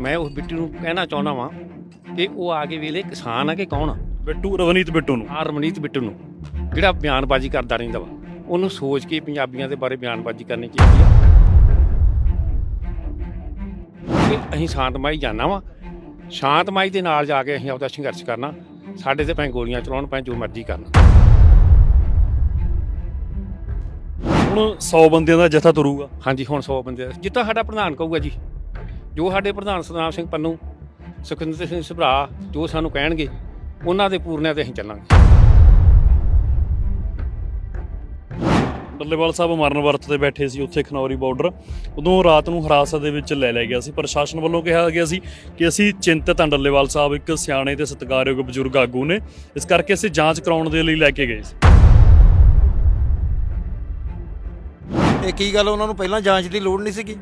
ਮੈਂ ਉਸ ਬਿੱਟੂ ਨੂੰ ਕਹਿਣਾ ਚਾਹੁੰਦਾ ਵਾਂ ਕਿ ਉਹ ਆ ਕੇ ਵੇਲੇ ਕਿਸਾਨ ਆ ਕਿ ਕੌਣ ਆ? ਬਿੱਟੂ ਰਵਨੀਤ ਬਿੱਟੂ ਨੂੰ। ਆਹ ਰਮਨੀਤ ਬਿੱਟੂ ਨੂੰ ਜਿਹੜਾ ਬਿਆਨਬਾਜ਼ੀ ਕਰਦਾ ਰਹਿੰਦਾ ਵਾ। ਉਹਨੂੰ ਸੋਚ ਕੇ ਪੰਜਾਬੀਆਂ ਦੇ ਬਾਰੇ ਬਿਆਨਬਾਜ਼ੀ ਕਰਨੀ ਚਾਹੀਦੀ ਆ। ਕਿ ਅਸੀਂ ਸ਼ਾਂਤਮਈ ਜਾਣਾ ਵਾ। ਸ਼ਾਂਤਮਈ ਦੇ ਨਾਲ ਜਾ ਕੇ ਅਸੀਂ ਆਪਦਾ ਸੰਘਰਸ਼ ਕਰਨਾ। ਸਾਡੇ ਤੇ ਭਾਵੇਂ ਗੋਲੀਆਂ ਚਲਾਉਣ ਭਾਵੇਂ ਜੋ ਮਰਜ਼ੀ ਕਰਨ। ਹੁਣ 100 ਬੰਦਿਆਂ ਦਾ ਜਥਾ ਤੁਰੂਗਾ। ਹਾਂਜੀ ਹੁਣ 100 ਬੰਦੇ ਦਾ- ਜਿੱਦਾਂ ਸਾਡਾ ਪ੍ਰਧਾਨ ਕਹੂਗਾ ਜੀ। ਜੋ ਸਾਡੇ ਪ੍ਰਧਾਨ ਸਤਨਾਮ ਸਿੰਘ ਪੰਨੂ ਸੁਖਿੰਦਰ ਸਿੰਘ ਸੁਭਰਾ ਜੋ ਸਾਨੂੰ ਕਹਿਣਗੇ ਉਹਨਾਂ ਦੇ ਪੂਰਨਿਆਂ ਤੇ ਅਸੀਂ ਚੱਲਾਂਗੇ। ਡੱਲੇਵਾਲ ਸਾਹਿਬ ਮਰਨ ਵਰਤ ਤੇ ਬੈਠੇ ਸੀ ਉੱਥੇ ਖਨੌਰੀ ਬਾਰਡਰ। ਉਦੋਂ ਰਾਤ ਨੂੰ ਹਿਰਾਸਤ ਦੇ ਵਿੱਚ ਲੈ ਲਿਆ ਗਿਆ ਸੀ। ਪ੍ਰਸ਼ਾਸਨ ਵੱਲੋਂ ਕਿਹਾ ਗਿਆ ਸੀ ਕਿ ਅਸੀਂ ਚਿੰਤਤ ਹਾਂ ਡੱਲੇਵਾਲ ਸਾਹਿਬ ਇੱਕ ਸਿਆਣੇ ਤੇ ਸਤਿਕਾਰਯੋਗ ਬਜ਼ੁਰਗ ਆਗੂ ਨੇ। ਇਸ ਕਰਕੇ ਅਸੀਂ ਜਾਂਚ ਕਰਾਉਣ ਦੇ ਲਈ ਲੈ ਕੇ ਗਏ ਸੀ। ਇਹ ਕੀ ਗੱਲ ਉਹਨਾਂ ਨੂੰ ਪਹਿਲਾਂ ਜਾਂਚ ਦੀ ਲੋੜ ਨਹੀਂ ਸੀਗੀ?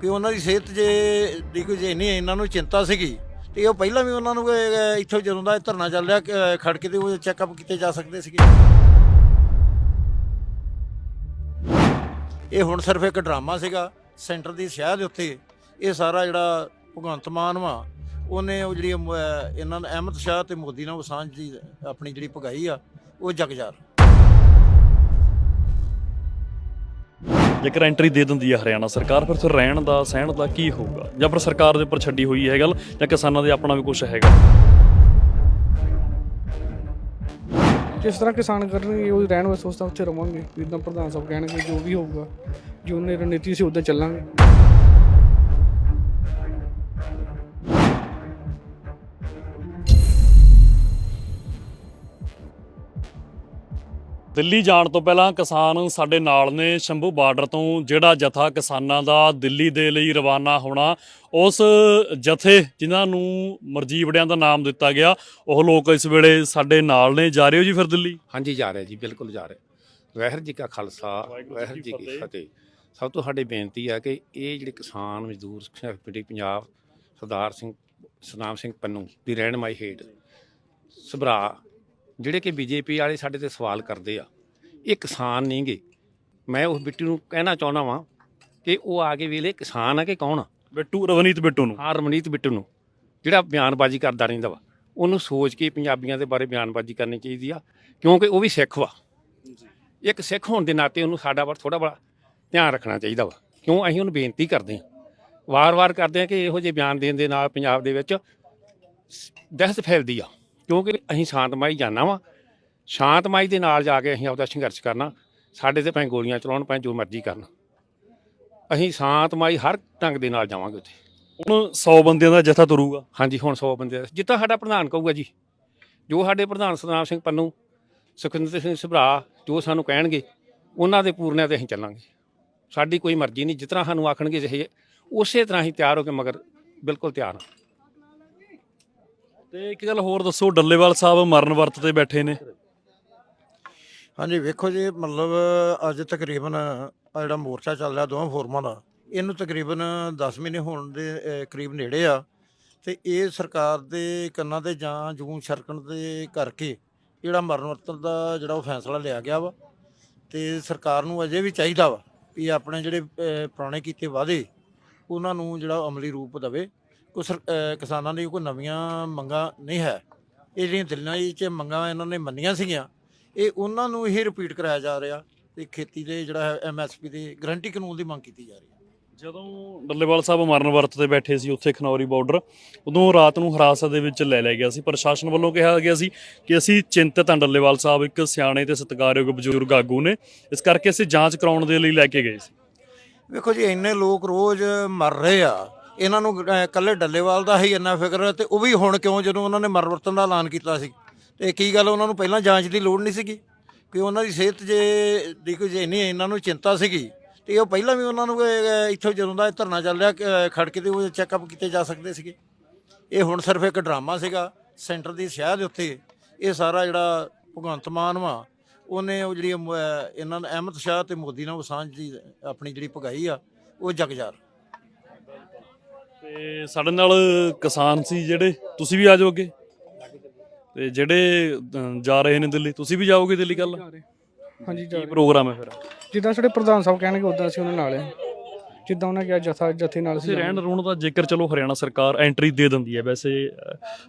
ਕਿ ਉਹਨਾਂ ਦੀ ਸਿਹਤ ਜੇ ਦੀ ਕੋਈ ਜੇ ਨਹੀਂ ਇਹਨਾਂ ਨੂੰ ਚਿੰਤਾ ਸੀਗੀ। ਤੇ ਉਹ ਪਹਿਲਾਂ ਵੀ ਉਹਨਾਂ ਨੂੰ ਇੱਥੋਂ ਜਦੋਂ ਦਾ ਧਰਨਾ ਚੱਲ ਰਿਹਾ ਅਹ, ਕੇ ਤੇ ਉਹ ਚੈੱਕਅਪ ਕੀਤੇ ਜਾ ਸਕਦੇ ਸੀਗੇ। ਇਹ ਹੁਣ ਸਿਰਫ ਇੱਕ ਡਰਾਮਾ ਸੀਗਾ ਸੈਂਟਰ ਦੀ ਸ਼ਹਿ ਦੇ ਉੱਤੇ। ਇਹ ਸਾਰਾ ਜਿਹੜਾ ਭਗਵੰਤ ਮਾਨ ਵਾ ਉਹਨੇ ਉਹ ਜਿਹੜੀ ਇਹਨਾਂ ਅਹਿਮਦ ਸ਼ਾਹ ਤੇ ਮੋਦੀ ਨਾਲ ਵਸਾਂਝ ਦੀ ਆਪਣੀ ਜਿਹੜੀ ਭਗਾਈ ਆ ਉਹ ਜਗਜਾਰ। ਜੇਕਰ ਐਂਟਰੀ ਦੇ ਦਿੰਦੀ ਹੈ ਹਰਿਆਣਾ ਸਰਕਾਰ, ਫਿਰ ਉੱਥੇ ਰਹਿਣ ਦਾ, ਸਹਿਣ ਦਾ ਕੀ ਹੋਊਗਾ? ਜਾਂ ਫਿਰ ਸਰਕਾਰ ਦੇ ਉੱਪਰ ਛੱਡੀ ਹੋਈ ਹੈ ਗੱਲ, ਜਾਂ ਕਿਸਾਨਾਂ ਦੇ ਆਪਣਾ ਵੀ ਕੁਝ ਹੈਗਾ? ਜਿਸ ਤਰ੍ਹਾਂ ਕਿਸਾਨ ਕਰਨਗੇ, ਉਹ ਰਹਿਣ ਵਾਸਤੇ ਸੋਚਦਾ ਉੱਥੇ ਰਵਾਂਗੇ। ਜਿੱਦਾਂ ਪ੍ਰਧਾਨ ਸਾਹਿਬ ਕਹਿਣਗੇ, ਜੋ ਵੀ ਹੋਊਗਾ, ਜੋ ਉਹਨੇ ਰਣਨੀਤੀ ਸੀ, ਉੱਦਾਂ ਚੱਲਾਂਗੇ। ਦਿੱਲੀ ਜਾਣ ਤੋਂ ਪਹਿਲਾਂ ਕਿਸਾਨ ਸਾਡੇ ਨਾਲ ਨੇ ਸ਼ੰਭੂ ਬਾਰਡਰ ਤੋਂ ਜਿਹੜਾ ਜਥਾ ਕਿਸਾਨਾਂ ਦਾ ਦਿੱਲੀ ਦੇ ਲਈ ਰਵਾਨਾ ਹੋਣਾ ਉਸ ਜਥੇ ਜਿਨ੍ਹਾਂ ਨੂੰ ਮਰਜ਼ੀ ਵੜਿਆਂ ਦਾ ਨਾਮ ਦਿੱਤਾ ਗਿਆ ਉਹ ਲੋਕ ਇਸ ਵੇਲੇ ਸਾਡੇ ਨਾਲ ਨੇ। ਜਾ ਰਹੇ ਹੋ ਜੀ ਫਿਰ ਦਿੱਲੀ? ਹਾਂਜੀ ਜਾ ਰਿਹਾ ਜੀ ਬਿਲਕੁਲ ਜਾ ਰਿਹਾ। ਵਾਹਿਗੁਰੂ ਜੀ ਕਾ ਖਾਲਸਾ ਵਾਹਿਗੁਰੂ ਜੀ ਕੀ ਫਤਿਹ। ਫਤਿਹ। ਸਭ ਤੋਂ ਸਾਡੀ ਬੇਨਤੀ ਹੈ ਕਿ ਇਹ ਜਿਹੜੇ ਕਿਸਾਨ ਮਜ਼ਦੂਰ ਸੰਘਰਸ਼ ਕਮੇਟੀ ਪੰਜਾਬ ਸਰਦਾਰ ਸਿੰਘ ਸਨਾਮ ਸਿੰਘ ਪੰਨੂ ਦੀ ਰਹਿਨਮਾਈ ਹੇਠ ਸਭਰਾ ਜਿਹੜੇ ਕਿ ਬੀਜੇਪੀ ਵਾਲੇ ਸਾਡੇ ਤੇ ਸਵਾਲ ਕਰਦੇ ਆ ਇਹ ਕਿਸਾਨ ਨਹੀਂਗੇ। ਮੈਂ ਉਸ ਬਿੱਟੂ ਨੂੰ ਕਹਿਣਾ ਚਾਹੁੰਦਾ ਵਾਂ ਕਿ ਉਹ ਆ ਕੇ ਵੇਲੇ ਕਿਸਾਨ ਆ ਕਿ ਕੌਣ ਆ? ਬਿੱਟੂ ਰਵਨੀਤ ਬਿੱਟੂ ਨੂੰ। ਹਾਂ ਰਮਨੀਤ ਬਿੱਟੂ ਨੂੰ ਜਿਹੜਾ ਬਿਆਨਬਾਜ਼ੀ ਕਰਦਾ ਰਹਿੰਦਾ ਵਾ। ਉਹਨੂੰ ਸੋਚ ਕੇ ਪੰਜਾਬੀਆਂ ਦੇ ਬਾਰੇ ਬਿਆਨਬਾਜ਼ੀ ਕਰਨੀ ਚਾਹੀਦੀ ਆ ਕਿਉਂਕਿ ਉਹ ਵੀ ਸਿੱਖ ਵਾ। ਇੱਕ ਸਿੱਖ ਹੋਣ ਦੇ ਨਾਤੇ ਉਹਨੂੰ ਸਾਡਾ ਪਰ ਥੋੜਾ ਬੜਾ ਧਿਆਨ ਰੱਖਣਾ ਚਾਹੀਦਾ ਵਾ। ਕਿਉਂ? ਅਸੀਂ ਉਹਨੂੰ ਬੇਨਤੀ ਕਰਦੇ ਹਾਂ ਵਾਰ-ਵਾਰ ਕਰਦੇ ਹਾਂ ਕਿ ਇਹੋ ਜਿਹੇ ਬਿਆਨ ਦੇਣ ਦੇ ਨਾਲ ਪੰਜਾਬ ਦੇ ਵਿੱਚ ਦਹਿਸ਼ਤ ਫੈਲਦੀ ਆ। ਕਿਉਂਕਿ ਅਸੀਂ ਸ਼ਾਂਤਮਈ ਜਾਣਾ ਵਾ। ਸ਼ਾਂਤਮਈ ਦੇ ਨਾਲ ਜਾ ਕੇ ਅਸੀਂ ਆਪਦਾ ਸੰਘਰਸ਼ ਕਰਨਾ। ਸਾਡੇ ਤੇ ਭਾਵੇਂ ਗੋਲੀਆਂ ਚਲਾਉਣ ਭਾਵੇਂ ਜੋ ਮਰਜ਼ੀ ਕਰਨ। ਅਸੀਂ ਸ਼ਾਂਤਮਈ ਹਰ ਢੰਗ ਦੇ ਨਾਲ ਜਾਵਾਂਗੇ ਉੱਥੇ। ਹੁਣ 100 ਬੰਦਿਆਂ ਦਾ ਜਥਾ ਤੁਰੂਗਾ। ਹਾਂਜੀ ਹੁਣ 100 ਬੰਦੇ ਜਿੱਦਾਂ ਸਾਡਾ ਪ੍ਰਧਾਨ ਕਹੂਗਾ ਜੀ ਜੋ ਸਾਡੇ ਪ੍ਰਧਾਨ ਸਤਨਾਮ ਸਿੰਘ ਪੰਨੂ ਸੁਖਿੰਦਰ ਸਿੰਘ ਸੁਭਰਾ ਜੋ ਸਾਨੂੰ ਕਹਿਣਗੇ ਉਹਨਾਂ ਦੇ ਪੂਰਨਿਆਂ ਤੇ ਅਸੀਂ ਚੱਲਾਂਗੇ। ਸਾਡੀ ਕੋਈ ਮਰਜ਼ੀ ਨਹੀਂ। ਜਿਸ ਤਰ੍ਹਾਂ ਸਾਨੂੰ ਆਖਣਗੇ ਜਿਹੇ ਉਸੇ ਤਰ੍ਹਾਂ ਹੀ ਤਿਆਰ ਹੋ ਕੇ ਮਗਰ ਬਿਲਕੁਲ ਤਿਆਰ ਹਾਂ। ਤੇ ਇੱਕ ਗੱਲ ਹੋਰ ਦੱਸੋ ਡੱਲੇਵਾਲ ਸਾਹਿਬ ਮਰਨ ਵਰਤ ਤੇ ਬੈਠੇ ਨੇ। ਹਾਂਜੀ ਵੇਖੋ ਜੀ ਮਤਲਬ ਅੱਜ ਤਕਰੀਬਨ ਆ ਜਿਹੜਾ ਮੋਰਚਾ ਚੱਲ ਰਿਹਾ ਦੋਵਾਂ ਫੋਰਮਾਂ ਦਾ ਇਹਨੂੰ ਤਕਰੀਬਨ 10 ਮਹੀਨੇ ਹੋਣ ਦੇ ਅਹ, ਕਰੀਬ ਨੇੜੇ ਆ। ਤੇ ਇਹ ਸਰਕਾਰ ਦੇ ਕੰਨਾਂ ਤੇ ਜਾਂ ਜੂੰ ਛਰਕਣ ਦੇ ਕਰਕੇ ਜਿਹੜਾ ਮਰਨ ਵਰਤਨ ਦਾ ਜਿਹੜਾ ਉਹ ਫੈਸਲਾ ਲਿਆ ਗਿਆ ਵਾ। ਤੇ ਸਰਕਾਰ ਨੂੰ ਅਜੇ ਵੀ ਚਾਹੀਦਾ ਵਾ ਵੀ ਆਪਣੇ ਜਿਹੜੇ ਅਹ, ਪੁਰਾਣੇ ਕੀਤੇ ਵਾਅਦੇ ਉਹਨਾਂ ਨੂੰ ਜਿਹੜਾ ਅਮਲੀ ਰੂਪ ਦੇਵੇ। ਅਹ, ਕਿਸਾਨਾਂ ਦੀ ਕੋਈ ਨਵੀਆਂ ਮੰਗਾਂ ਨਹੀਂ ਹੈ। ਇਹ ਜਿਹੜੀਆਂ ਦਿੱਲੀਆਂ 'ਚ ਮੰਗਾਂ ਇਹਨਾਂ ਨੇ ਮੰਨੀਆਂ ਸੀਗੀਆਂ ਇਹ ਉਹਨਾਂ ਨੂੰ ਹੀ ਰਿਪੀਟ ਕਰਾਇਆ ਜਾ ਰਿਹਾ ਤੇ ਖੇਤੀ ਦੇ ਜਿਹੜਾ ਐਮਐਸਪੀ ਦੀ ਗਰੰਟੀ ਕਾਨੂੰਨ ਦੀ ਮੰਗ ਕੀਤੀ ਜਾ ਰਹੀ ਹੈ। ਜਦੋਂ ਡੱਲੇਵਾਲ ਸਾਹਿਬ ਮਰਨ ਵਰਤ ਤੇ ਬੈਠੇ ਸੀ ਉੱਥੇ ਖਨੌਰੀ ਬਾਰਡਰ ਉਦੋਂ ਰਾਤ ਨੂੰ ਹਿਰਾਸਤ ਦੇ ਵਿੱਚ ਲੈ ਲਿਆ ਗਿਆ ਸੀ। ਪ੍ਰਸ਼ਾਸਨ ਵੱਲੋਂ ਕਿਹਾ ਗਿਆ ਸੀ ਕਿ ਅਸੀਂ ਚਿੰਤਤ ਹਾਂ ਡੱਲੇਵਾਲ ਸਾਹਿਬ ਇੱਕ ਸਿਆਣੇ ਤੇ ਸਤਿਕਾਰਯੋਗ ਬਜ਼ੁਰਗ ਆਗੂ ਨੇ। ਇਸ ਕਰਕੇ ਅਸੀਂ ਜਾਂਚ ਕਰਾਉਣ ਦੇ ਲਈ ਲੈ ਕੇ ਗਏ ਸੀ। ਵੇਖੋ ਜੀ ਇੰਨੇ ਲੋਕ ਰੋਜ਼ ਮਰ ਰਹੇ ਆ। ਇਹਨਾਂ ਨੂੰ ਅਹ, ਇਕੱਲੇ ਡੱਲੇਵਾਲ ਦਾ ਹੀ ਇੰਨਾ ਫਿਕਰ ਹੈ ਤੇ ਉਹ ਵੀ ਹੁਣ ਕਿਉਂ ਜਦੋਂ ਉਹਨਾਂ ਨੇ ਮਰਵਰਤਨ ਦਾ ਐਲਾਨ ਕੀਤਾ ਸੀ। ਤੇ ਕੀ ਗੱਲ ਉਹਨਾਂ ਨੂੰ ਪਹਿਲਾਂ ਜਾਂਚ ਦੀ ਲੋੜ ਨਹੀਂ ਸੀਗੀ ਕਿ ਉਹਨਾਂ ਦੀ ਸਿਹਤ ਜੇ ਦੇਖੋ ਜੇ ਇੰਨੀ ਇਹਨਾਂ ਨੂੰ ਚਿੰਤਾ ਸੀਗੀ ਤੇ ਉਹ ਪਹਿਲਾਂ ਵੀ ਉਹਨਾਂ ਨੂੰ ਅਹ, ਇੱਥੋਂ ਜਦੋਂ ਦਾ ਇਹ ਧਰਨਾ ਚੱਲ ਰਿਹਾ ਅਹ, ਖੜ ਕੇ ਤੇ ਉਹ ਚੈੱਕਅਪ ਕੀਤੇ ਜਾ ਸਕਦੇ ਸੀਗੇ। ਇਹ ਹੁਣ ਸਿਰਫ ਇੱਕ ਡਰਾਮਾ ਸੀਗਾ ਸੈਂਟਰ ਦੀ ਸ਼ਹਿ ਦੇ ਉੱਤੇ। ਇਹ ਸਾਰਾ ਜਿਹੜਾ ਭਗਵੰਤ ਮਾਨ ਵਾ ਉਹਨੇ ਉਹ ਜਿਹੜੀ ਅਮ, ਅਹ, ਇਹਨਾਂ ਨੇ ਅਹਿਮਦ ਸ਼ਾਹ ਤੇ ਮੋਦੀ ਨਾਲ ਸਾਂਝ ਦੀ ਆਪਣੀ ਜਿਹੜੀ ਭਗਾਈ ਆ ਉਹ ਜਗਜਾਰ। ਤੇ ਸਾਡੇ ਨਾਲ ਕਿਸਾਨ ਸੀ ਜਿਹੜੇ ਤੁਸੀਂ ਵੀ ਆ ਜਾਓ ਅੱਗੇ। ਤੇ ਜਿਹੜੇ ਅ, ਜਾ ਰਹੇ ਨੇ ਦਿੱਲੀ ਤੁਸੀਂ ਵੀ ਜਾਓਗੇ ਦਿੱਲੀ ਕੱਲ ਹਾਂਜੀ ਜਾ ਕੀ ਰਹੇ। ਪ੍ਰੋਗਰਾਮ ਹੈ ਫਿਰ? ਜਿੱਦਾਂ ਸਾਡੇ ਪ੍ਰਧਾਨ ਸਾਹਿਬ ਕਹਿਣਗੇ ਉਦਾਂ ਅਸੀਂ ਉਹਨਾਂ ਨਾਲ ਹਾਂ। ਜਿੱਦਾਂ ਉਹਨਾਂ ਕਿਹਾ ਜਥਾ ਜਥੇ ਨਾਲ ਤੁਸੀਂ ਰਹਿਣ ਰੂਣ ਦਾ ਜੇਕਰ ਚਲੋ ਹਰਿਆਣਾ ਸਰਕਾਰ ਐਂਟਰੀ ਦੇ ਦਿੰਦੀ ਹੈ ਵੈਸੇ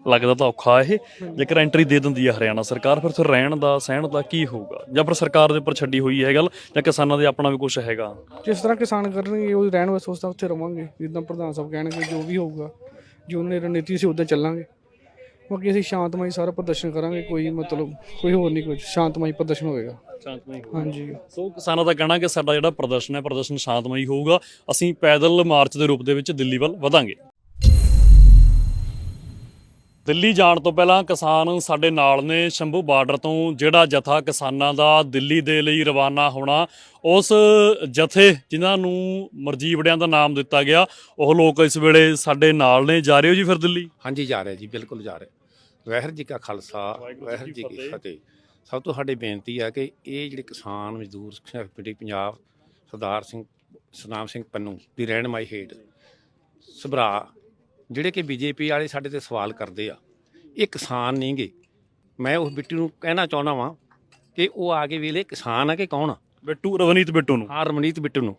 ਲੱਗਦਾ ਤਾਂ ਔਖਾ ਇਹ। ਜੇਕਰ ਐਂਟਰੀ ਦੇ ਦਿੰਦੀ ਹੈ ਹਰਿਆਣਾ ਸਰਕਾਰ ਫਿਰ ਉੱਥੇ ਰਹਿਣ ਦਾ ਸਹਿਣ ਦਾ ਕੀ ਹੋਊਗਾ? ਜਾਂ ਫਿਰ ਸਰਕਾਰ ਦੇ ਉੱਪਰ ਛੱਡੀ ਹੋਈ ਹੈ ਗੱਲ ਜਾਂ ਕਿਸਾਨਾਂ ਦੇ ਆਪਣਾ ਵੀ ਕੁਝ ਹੈਗਾ? ਜਿਸ ਤਰ੍ਹਾਂ ਕਿਸਾਨ ਕਰਨਗੇ ਉਹ ਰਹਿਣ ਵਾਸਤੇ ਤਰ੍ਹਾਂ ਉੱਥੇ ਰਵਾਂਗੇ ਜਿੱਦਾਂ ਪ੍ਰਧਾਨ ਸਾਹਿਬ ਕਹਿਣਗੇ ਜੋ ਵੀ ਹੋਊਗਾ ਜੋ ਉਹਨੇ ਰਣਨੀਤੀ ਸੀ ਉਦਾਂ ਚੱਲਾਂਗੇ। ਬਾਕੀ ਅਸੀਂ ਸ਼ਾਂਤਮਈ ਸਾਰਾ ਪ੍ਰਦਰਸ਼ਨ ਕਰਾਂਗੇ ਕੋਈ ਮਤਲਬ ਕੋਈ ਹੋਰ ਨਹੀਂ ਕੁਝ ਸ਼ਾਂਤਮਈ ਪ੍ਰਦਰਸ਼ਨ ਹੋਵੇਗਾ। ਸ਼ਾਂਤਮਈ ਹਾਂਜੀ। ਸੋ ਕਿਸਾਨਾਂ ਦਾ ਕਹਿਣਾ ਕਿ ਸਾਡਾ ਜਿਹੜਾ ਪ੍ਰਦਰਸ਼ਨ ਹੈ ਪ੍ਰਦਰਸ਼ਨ ਸ਼ਾਂਤਮਈ ਹੋਊਗਾ। ਅਸੀਂ ਪੈਦਲ ਮਾਰਚ ਦੇ ਰੂਪ ਦੇ ਵਿੱਚ ਦਿੱਲੀ ਵੱਲ ਵਧਾਂਗੇ। ਦਿੱਲੀ ਜਾਣ ਤੋਂ ਪਹਿਲਾਂ ਕਿਸਾਨ ਸਾਡੇ ਨਾਲ ਨੇ। ਸ਼ੰਭੂ ਬਾਰਡਰ ਤੋਂ ਜਿਹੜਾ ਜਥਾ ਕਿਸਾਨਾਂ ਦਾ ਦਿੱਲੀ ਦੇ ਲਈ ਰਵਾਨਾ ਹੋਣਾ ਉਸ ਜਥੇ ਜਿਨ੍ਹਾਂ ਨੂੰ ਮਰਜ਼ੀ ਵੜਿਆਂ ਦਾ ਨਾਮ ਦਿੱਤਾ ਗਿਆ ਉਹ ਲੋਕ ਇਸ ਵੇਲੇ ਸਾਡੇ ਨਾਲ ਨੇ। ਜਾ ਰਹੇ ਹੋ ਜੀ ਫਿਰ ਦਿੱਲੀ? ਹਾਂਜੀ ਜਾ ਰਿਹਾ ਜੀ ਬਿਲਕੁਲ ਜਾ ਰਿਹਾ। ਵਾਹਿਗੁਰੂ ਜੀ ਕਾ ਖਾਲਸਾ ਕੀ ਜੀ ਕੀ ਫਤਿਹ। ਸਭ ਤੋਂ ਸਾਡੀ ਬੇਨਤੀ ਹੈ ਕਿ ਇਹ ਜਿਹੜੇ ਕਿਸਾਨ ਮਜ਼ਦੂਰ ਸੰਘਰਸ਼ ਕਮੇਟੀ ਪੰਜਾਬ ਸਰਦਾਰ ਸਿੰਘ ਸਨਾਮ ਸਿੰਘ ਪੰਨੂ ਦੀ ਰਹਿਨਮਾਈ ਹੇਠ ਸਭਰਾ ਜਿਹੜੇ ਕਿ ਬੀਜੇਪੀ ਵਾਲੇ ਸਾਡੇ ਤੇ ਸਵਾਲ ਕਰਦੇ ਆ ਇਹ ਕਿਸਾਨ ਨਹੀਂਗੇ ਮੈਂ ਉਸ ਬਿੱਟੂ ਨੂੰ ਕਹਿਣਾ ਚਾਹੁੰਦਾ ਵਾਂ ਕਿ ਉਹ ਆ ਕੇ ਵੇਲੇ ਕਿਸਾਨ ਆ ਕਿ ਕੌਣ ਆ? ਬਿੱਟੂ ਰਵਨੀਤ ਬਿੱਟੂ ਨੂੰ। ਹਾਂ ਰਮਨੀਤ ਬਿੱਟੂ ਨੂੰ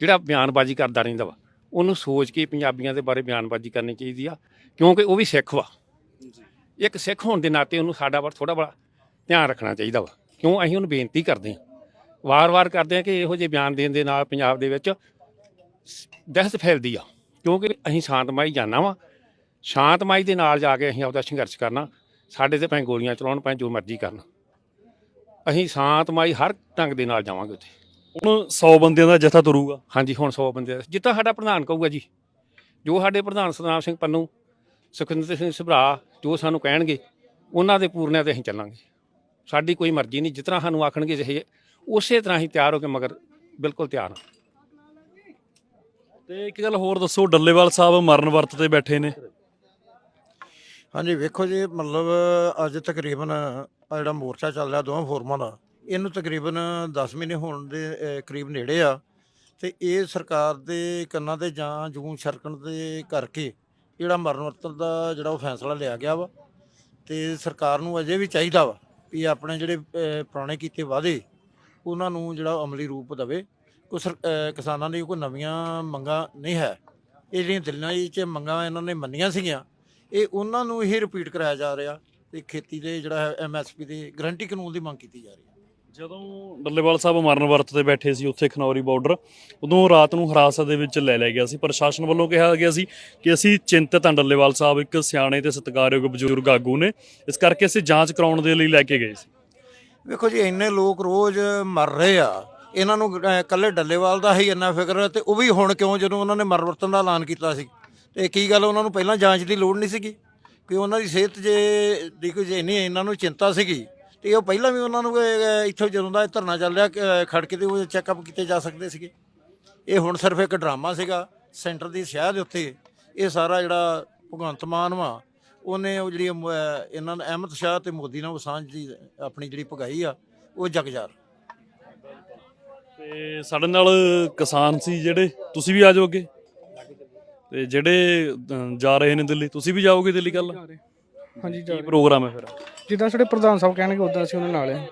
ਜਿਹੜਾ ਬਿਆਨਬਾਜ਼ੀ ਕਰਦਾ ਰਹਿੰਦਾ ਵਾ। ਉਹਨੂੰ ਸੋਚ ਕੇ ਪੰਜਾਬੀਆਂ ਦੇ ਬਾਰੇ ਬਿਆਨਬਾਜ਼ੀ ਕਰਨੀ ਚਾਹੀਦੀ ਆ ਕਿਉਂਕਿ ਉਹ ਵੀ ਸਿੱਖ ਵਾ। ਇੱਕ ਸਿੱਖ ਹੋਣ ਦੇ ਨਾਤੇ ਉਹਨੂੰ ਸਾਡਾ ਪਰ ਥੋੜਾ ਬੜਾ ਧਿਆਨ ਰੱਖਣਾ ਚਾਹੀਦਾ ਵਾ। ਕਿਉਂ? ਅਸੀਂ ਉਹਨੂੰ ਬੇਨਤੀ ਕਰਦੇ ਹਾਂ। ਵਾਰ-ਵਾਰ ਕਰਦੇ ਹਾਂ ਕਿ ਇਹੋ ਜਿਹੇ ਬਿਆਨ ਦੇਣ ਦੇ ਨਾਲ ਪੰਜਾਬ ਦੇ ਵਿੱਚ ਦਹਿਸ਼ਤ ਫੈਲਦੀ ਆ। ਕਿਉਂਕਿ ਅਸੀਂ ਸ਼ਾਂਤਮਈ ਜਾਣਾ ਵਾ। ਸ਼ਾਂਤਮਈ ਦੇ ਨਾਲ ਜਾ ਕੇ ਅਸੀਂ ਆਪਦਾ ਸੰਘਰਸ਼ ਕਰਨਾ। ਸਾਡੇ ਤੇ ਭਾਵੇਂ ਗੋਲੀਆਂ ਚਲਾਉਣ ਭਾਵੇਂ ਜੋ ਮਰਜ਼ੀ ਕਰਨ। ਅਸੀਂ ਸ਼ਾਂਤਮਈ ਹਰ ਢੰਗ ਦੇ ਨਾਲ ਜਾਵਾਂਗੇ ਉੱਥੇ। ਹੁਣ 100 ਬੰਦਿਆਂ ਦਾ ਜਥਾ ਤੁਰੂਗਾ। ਹਾਂਜੀ ਹੁਣ 100 ਬੰਦੇ। ਜਿੱਦਾਂ ਸਾਡਾ ਪ੍ਰਧਾਨ ਕਹੂਗਾ ਜੀ ਜੋ ਸਾਡੇ ਪ੍ਰਧਾਨ ਸਤਨਾਮ ਸਿੰਘ ਪੰਨੂ ਸੁਖਿੰਦਰ ਸਿੰਘ ਸਭਰਾ ਜੋ ਸਾਨੂੰ ਕਹਿਣਗੇ ਉਹਨਾਂ ਦੇ ਪੂਰਨਿਆਂ ਤੇ ਅਸੀਂ ਚੱਲਾਂਗੇ। ਸਾਡੀ ਕੋਈ ਮਰਜ਼ੀ ਨਹੀਂ ਜਿਸ ਤਰ੍ਹਾਂ ਸਾਨੂੰ ਆਖਣਗੇ ਜਿਹੇ ਉਸੇ ਤਰ੍ਹਾਂ ਹੀ ਤਿਆਰ ਹੋ ਕੇ ਮਗਰ ਬਿਲਕੁਲ ਤਿਆਰ ਹਾਂ। ਤੇ ਇੱਕ ਗੱਲ ਹੋਰ ਦੱਸੋ ਡੱਲੇਵਾਲ ਸਾਹਿਬ ਮਰਨ ਵਰਤ ਤੇ ਬੈਠੇ ਨੇ। ਹਾਂਜੀ ਵੇਖੋ ਜੀ ਮਤਲਬ ਅੱਜ ਤਕਰੀਬਨ ਆ ਜਿਹੜਾ ਮੋਰਚਾ ਚੱਲ ਰਿਹਾ ਦੋਵਾਂ ਫੋਰਮਾਂ ਦਾ ਇਹਨੂੰ ਤਕਰੀਬਨ 10 ਮਹੀਨੇ ਹੋਣ ਦੇ ਅਹ, ਕਰੀਬ ਨੇੜੇ ਆ। ਤੇ ਇਹ ਸਰਕਾਰ ਦੇ ਕੰਨਾਂ ਤੇ ਜਾਂ ਜੂੰ ਛਰਕਣ ਦੇ ਕਰਕੇ ਜਿਹੜਾ ਮਰਨ ਵਰਤਨ ਦਾ ਜਿਹੜਾ ਉਹ ਫੈਸਲਾ ਲਿਆ ਗਿਆ ਵਾ। ਤੇ ਸਰਕਾਰ ਨੂੰ ਅਜੇ ਵੀ ਚਾਹੀਦਾ ਵਾ ਵੀ ਆਪਣੇ ਜਿਹੜੇ ਅਹ, ਪੁਰਾਣੇ ਕੀਤੇ ਵਾਅਦੇ ਉਹਨਾਂ ਨੂੰ ਜਿਹੜਾ ਅਮਲੀ ਰੂਪ ਦੇਵੇ। ਕੋਈ ਸਰ- ਅਹ, ਕਿਸਾਨਾਂ ਦੀ ਕੋਈ ਨਵੀਆਂ ਮੰਗਾਂ ਨਹੀਂ ਹੈ। ਇਹ ਜਿਹੜੀਆਂ ਦਿੱਲੀਆਂ 'ਚ ਮੰਗਾਂ ਇਹਨਾਂ ਨੇ ਮੰਨੀਆਂ ਸੀਗੀਆਂ ਇਹ ਉਹਨਾਂ ਨੂੰ ਹੀ ਰਿਪੀਟ ਕਰਾਇਆ ਜਾ ਰਿਹਾ ਤੇ ਖੇਤੀ ਦੇ ਜਿਹੜਾ ਐਮਐਸਪੀ ਦੇ ਗਰੰਟੀ ਕਾਨੂੰਨ ਦੀ ਮੰਗ ਕੀਤੀ ਜਾ ਰਹੀ ਹੈ। ਜਦੋਂ ਡੱਲੇਵਾਲ ਸਾਹਿਬ ਮਰਨ ਵਰਤ ਤੇ ਬੈਠੇ ਸੀ ਉੱਥੇ ਖਨੌਰੀ ਬਾਰਡਰ ਉਦੋਂ ਰਾਤ ਨੂੰ ਹਿਰਾਸਤ ਦੇ ਵਿੱਚ ਲੈ ਲਿਆ ਗਿਆ ਸੀ। ਪ੍ਰਸ਼ਾਸਨ ਵੱਲੋਂ ਕਿਹਾ ਗਿਆ ਸੀ ਕਿ ਅਸੀਂ ਚਿੰਤਤ ਹਾਂ ਡੱਲੇਵਾਲ ਸਾਹਿਬ ਇੱਕ ਸਿਆਣੇ ਤੇ ਸਤਿਕਾਰਯੋਗ ਬਜ਼ੁਰਗ ਆਗੂ ਨੇ। ਇਸ ਕਰਕੇ ਅਸੀਂ ਜਾਂਚ ਕਰਾਉਣ ਦੇ ਲਈ ਲੈ ਕੇ ਗਏ ਸੀ। ਵੇਖੋ ਜੀ ਇੰਨੇ ਲੋਕ ਰੋਜ਼ ਮਰ ਰਹੇ ਆ। ਇਹਨਾਂ ਨੂੰ ਅਹ, ਇਕੱਲੇ ਡੱਲੇਵਾਲ ਦਾ ਹੀ ਇੰਨਾ ਫਿਕਰ ਹੈ ਤੇ ਉਹ ਵੀ ਹੁਣ ਕਿਉਂ ਜਦੋਂ ਉਹਨਾਂ ਨੇ ਮਰਵਰਤਨ ਦਾ ਐਲਾਨ ਕੀਤਾ ਸੀ? ਤੇ ਕੀ ਗੱਲ ਉਹਨਾਂ ਨੂੰ ਪਹਿਲਾਂ ਜਾਂਚ ਦੀ ਲੋੜ ਨਹੀਂ ਸੀਗੀ? ਕਿ ਉਹਨਾਂ ਦੀ ਸਿਹਤ ਜੇ ਦੇਖੋ ਜੇ ਇੰਨੀ ਇਹਨਾਂ ਨੂੰ ਚਿੰਤਾ ਸੀਗੀ ਤੇ ਉਹ ਪਹਿਲਾਂ ਵੀ ਉਹਨਾਂ ਨੂੰ ਅਹ, ਇੱਥੋਂ ਜਦੋਂ ਦਾ ਇਹ ਧਰਨਾ ਚੱਲ ਰਿਹਾ ਅਹ, ਖੜ ਕੇ ਤੇ ਉਹ ਚੈੱਕਅਪ ਕੀਤੇ ਜਾ ਸਕਦੇ ਸੀਗੇ। ਇਹ ਹੁਣ ਸਿਰਫ ਇੱਕ ਡਰਾਮਾ ਸੀਗਾ ਸੈਂਟਰ ਦੀ ਸ਼ਹਿ ਦੇ ਉੱਤੇ। ਇਹ ਸਾਰਾ ਜਿਹੜਾ ਭਗਵੰਤ ਮਾਨ ਵਾ ਉਹਨੇ ਉਹ ਜਿਹੜੀ ਅਮ, ਇਹਨਾਂ ਨੇ ਅਹਿਮਦ ਸ਼ਾਹ ਤੇ ਮੋਦੀ ਨਾਲ ਸਾਂਝ ਦੀ ਆਪਣੀ ਜਿਹੜੀ ਭਗਾਈ ਆ ਉਹ ਜਗਜਾਰ। ਤੇ ਸਾਡੇ ਨਾਲ ਕਿਸਾਨ ਸੀ ਜਿਹੜੇ ਤੁਸੀਂ ਵੀ ਆ ਜਾਓਗੇ? ਅੱਗੇ ਤੇ ਜਿਹੜੇ ਅ, ਜਾ ਰਹੇ ਨੇ ਦਿੱਲੀ ਤੁਸੀਂ ਵੀ ਜਾਓਗੇ ਦਿੱਲੀ ਕੱਲ ਹਾਂਜੀ ਜਾ ਕੀ ਪ੍ਰੋਗਰਾਮ ਹੈ ਫਿਰ? ਜਿੱਦਾਂ ਸਾਡੇ ਪ੍ਰਧਾਨ ਸਾਹਿਬ ਕਹਿਣਗੇ ਉਦਾਂ ਅਸੀਂ ਉਹਨਾਂ ਨਾਲ ਹਾਂ।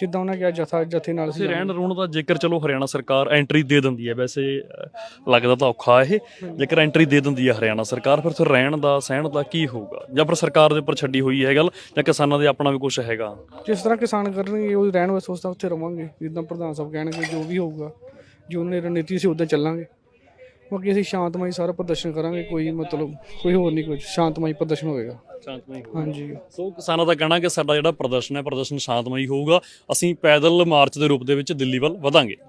ਜਿੱਦਾਂ ਉਹਨਾਂ ਕਿਹਾ ਜਥਾ ਜਥੇ ਨਾਲ ਤੁਸੀਂ ਅਸੀਂ ਰਹਿਣ ਰੂਣ ਦਾ ਜੇਕਰ ਚਲੋ ਹਰਿਆਣਾ ਸਰਕਾਰ ਐਂਟਰੀ ਦੇ ਦਿੰਦੀ ਹੈ। ਵੈਸੇ ਲੱਗਦਾ ਤਾਂ ਔਖਾ ਇਹ ਜੇਕਰ ਐਂਟਰੀ ਦੇ ਦਿੰਦੀ ਹੈ ਹਰਿਆਣਾ ਸਰਕਾਰ ਫਿਰ ਉੱਥੇ ਰਹਿਣ ਦਾ ਸਹਿਣ ਦਾ ਕੀ ਹੋਊਗਾ? ਜਾਂ ਫਿਰ ਸਰਕਾਰ ਦੇ ਉੱਪਰ ਛੱਡੀ ਹੋਈ ਹੈ ਗੱਲ ਜਾਂ ਕਿਸਾਨਾਂ ਦੇ ਆਪਣਾ ਵੀ ਕੁਝ ਹੈਗਾ? ਜਿਸ ਤਰ੍ਹਾਂ ਕਿਸਾਨ ਕਰਨਗੇ ਉਹ ਰਹਿਣ ਵਾਸਤੇ ਉਸ ਤਰ੍ਹਾਂ ਉੱਥੇ ਰਵਾਂਗੇ। ਜਿੱਦਾਂ ਪ੍ਰਧਾਨ ਸਾਹਿਬ ਕਹਿਣਗੇ ਜੋ ਵੀ ਹੋਊਗਾ ਜੋ ਉਹਨੇ ਰਣਨੀਤੀ ਸੀ ਉਦਾਂ ਚੱਲਾਂਗੇ। ਬਾਕੀ ਅਸੀਂ ਸ਼ਾਂਤਮਈ ਸਾਰਾ ਪ੍ਰਦਰਸ਼ਨ ਕਰਾਂਗੇ ਕੋਈ ਮਤਲਬ ਕੋਈ ਹੋਰ ਨਹੀਂ ਕੁਝ ਸ਼ਾਂਤਮਈ ਪ੍ਰਦਰਸ਼ਨ ਹੋਵੇਗਾ। ਸ਼ਾਂਤਮਈ ਹਾਂਜੀ। ਸੋ ਕਿਸਾਨਾਂ ਦਾ ਕਹਿਣਾ ਕਿ ਸਾਡਾ ਜਿਹੜਾ ਪ੍ਰਦਰਸ਼ਨ ਹੈ ਪ੍ਰਦਰਸ਼ਨ ਸ਼ਾਂਤਮਈ ਹੋਊਗਾ। ਅਸੀਂ ਪੈਦਲ ਮਾਰਚ ਦੇ ਰੂਪ ਦੇ ਵਿੱਚ ਦਿੱਲੀ ਵੱਲ ਵਧਾਂਗੇ।